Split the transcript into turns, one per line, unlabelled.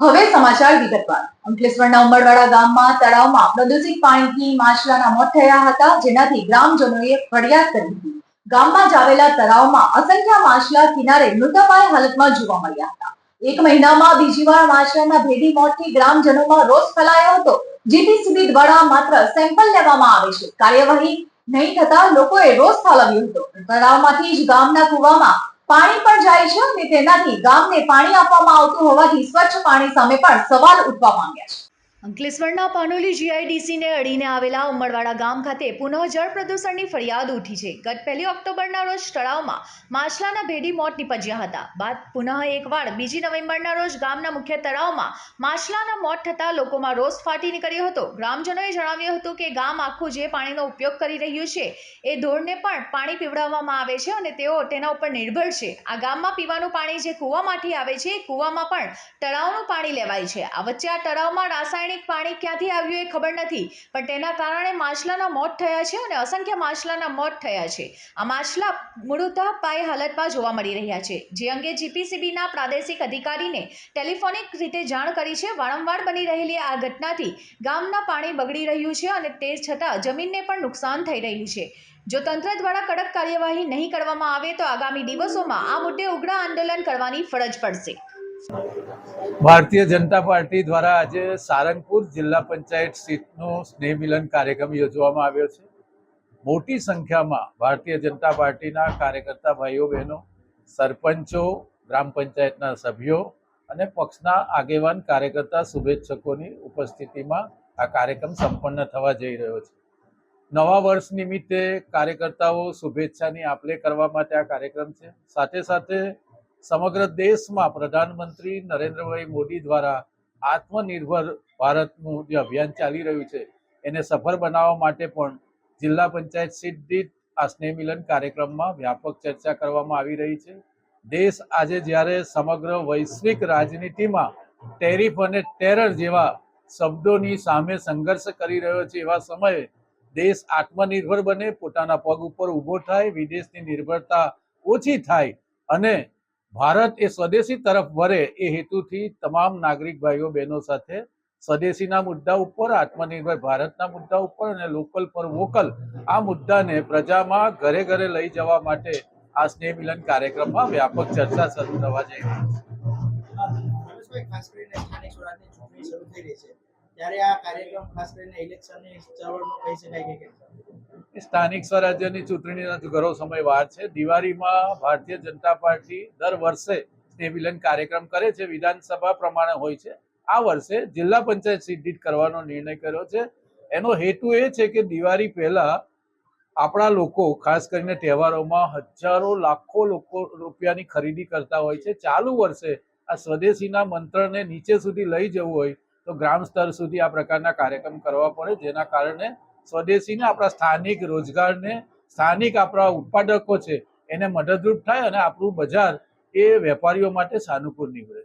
હવે સમાચાર વિગતવાર. અંકલેશ્વરના ઉંબરવાડા ગામમાં, તળાવમાં પ્રદૂષિત પાણીથી માછલાના મોત થયા હતા, જેનાથી ગ્રામજનોએ ફરિયાદ કરી હતી. ગામમાં જ આવેલા તળાવમાં અસંખ્ય માછલા કિનારે મૃતપાય હાલતમાં જોવા મળ્યા હતા. એક મહિનામાં બીજી વાર માછલાના ભેદી મોતથી ગ્રામજનોમાં રોષ ફેલાયો હતો જીપીસીબી દ્વારા માત્ર સેમ્પલ લેવામાં આવે છે. કાર્યવાહી નહીં થતા લોકોએ રોષ ઠાલવ્યો હતો. તળાવમાંથી જ ગામના કુવામાં પાણી પણ જાય છે અને તેનાથી ગામને પાણી આપવામાં આવતું હોવાથી સ્વચ્છ પાણી સામે પણ સવાલ ઉઠવા માંગ્યા છે. અંકલેશ્વરના પાનોલી જીઆઈડીસીને અડીને આવેલા ઉમરવાડા ગામ ખાતે પુનઃ જળ પ્રદૂષણની ફરિયાદ ઉઠી છે. ગત પહેલી ઓક્ટોબરના રોજ તળાવમાં માછલાના ભેડી મોત નીપજ્યા હતા. બાદ પુનઃ એકવાર બીજી નવેમ્બરના રોજ ગામના મુખ્ય તળાવમાં માછલાના મોત થતાં લોકોમાં રોષ ફાટી નીકળ્યો હતો. ગ્રામજનોએ જણાવ્યું હતું કે ગામ આખું જે પાણીનો ઉપયોગ કરી રહ્યું છે, એ ધોળને પણ પાણી પીવડાવવામાં આવે છે અને તેઓ તેના ઉપર નિર્ભર છે. આ ગામમાં પીવાનું પાણી જે કૂવામાંથી આવે છે, એ કૂવામાં પણ તળાવનું પાણી લેવાય છે. આ વચ્ચે આ તળાવમાં રાસાયણિક પાણી ક્યાંથી આવ્યું એ ખબર નથી, પણ તેના કારણે માછલાના મોત થયા છે અને અસંખ્ય માછલાના મોત થયા છે. આ માછલા મૃતઃ પાય હાલતમાં જોવા મળી રહ્યા છે. જે અંગે જીપીસીબીના પ્રાદેશિક અધિકારીને ટેલિફોનિક રીતે જાણ કરી છે, વારંવાર બની રહેલી આ ઘટનાથી ગામના પાણી બગડી રહ્યું છે અને તે છતાં જમીનને પણ નુકસાન થઈ રહ્યું છે. જો તંત્ર દ્વારા કડક કાર્યવાહી નહીં કરવામાં આવે તો આગામી દિવસોમાં આ મુદ્દે ઉગ્ર આંદોલન કરવાની ફરજ પડશે.
ભારતીય જનતા પાર્ટી દ્વારા આજે સારંગપુર જિલ્લા પંચાયત સીટનો સ્નેહ મિલન કાર્યક્રમ યોજવામાં આવ્યો છે. મોટી સંખ્યામાં ભારતીય જનતા પાર્ટીના કાર્યકર્તા ભાઈઓ, બહેનો, સરપંચો, ગ્રામ પંચાયતના સભ્યો અને પક્ષના આગેવાન કાર્યકર્તા શુભેચ્છકોની ઉપસ્થિતિમાં આ કાર્યક્રમ સંપન્ન થવા જઈ રહ્યો છે. નવા વર્ષ નિમિત્તે કાર્યકર્તાઓ શુભેચ્છાની આપલે કરવા માટે આ કાર્યક્રમ છે. સાથે સાથે સમગ્ર દેશમાં પ્રધાનમંત્રી નરેન્દ્રભાઈ મોદી દ્વારા આત્મનિર્ભર ભારતનું જે અભિયાન ચાલી રહ્યું છે, એને સફળ બનાવવા માટે પણ જિલ્લા પંચાયત સીટ દીઠ આ સ્નેહ મિલન કાર્યક્રમમાં વ્યાપક ચર્ચા કરવામાં આવી રહી છે. દેશ આજે જ્યારે સમગ્ર વૈશ્વિક રાજનીતિમાં ટેરિફ અને ટેરર જેવા શબ્દોની સામે સંઘર્ષ કરી રહ્યો છે, એવા સમયે દેશ આત્મનિર્ભર બને, પોતાના પગ ઉપર ઊભો થાય, વિદેશની નિર્ભરતા ઓછી થાય અને ભારત એ સ્વદેશી તરફ વળે એ હેતુથી તમામ નાગરિક ભાઈઓ, બહેનો સાથે સ્વદેશીના મુદ્દા ઉપર, આત્મનિર્ભર ભારતના મુદ્દા ઉપર અને લોકલ પર વોકલ આ મુદ્દાને પ્રજામાં ઘરે ઘરે લઈ જવા માટે આ સ્નેહ મિલન કાર્યક્રમમાં વ્યાપક ચર્ચા શરૂ થવા જઈ રહી છે
ત્યારે આ કાર્યક્રમ ખાસ કરીને ઇલેક્શનની ચળવળનો કહી શકાય કે?
સ્થાનિક સ્વરાજ્યની ચૂંટણીનો ઘણો સમય વાર છે. દિવાળીમાં ભારતીય જનતા પાર્ટી દર વર્ષે સ્નેહમિલન કાર્યક્રમ કરે છે. વિધાનસભા પ્રમાણે હોય છે. આ વર્ષે જિલ્લા પંચાયત સીટ કરવાનો નિર્ણય કર્યો છે. એનો હેતુ એ છે કે દિવાળી પહેલા આપણા લોકો, ખાસ કરીને તહેવારોમાં હજારો, લાખો લોકો રૂપિયાની ખરીદી કરતા હોય છે. ચાલુ વર્ષે આ સ્વદેશીના મંત્રને નીચે સુધી લઈ જવું હોય તો ગ્રામ સ્તર સુધી આ પ્રકારના કાર્યક્રમ કરવા પડે. જેના કારણે સ્વદેશીને આપણા સ્થાનિક રોજગારને, સ્થાનિક આપણા ઉત્પાદકો છે, એને મદદરૂપ થાય અને આપણું બજાર એ વેપારીઓ માટે સાનુકૂળ નીવડે.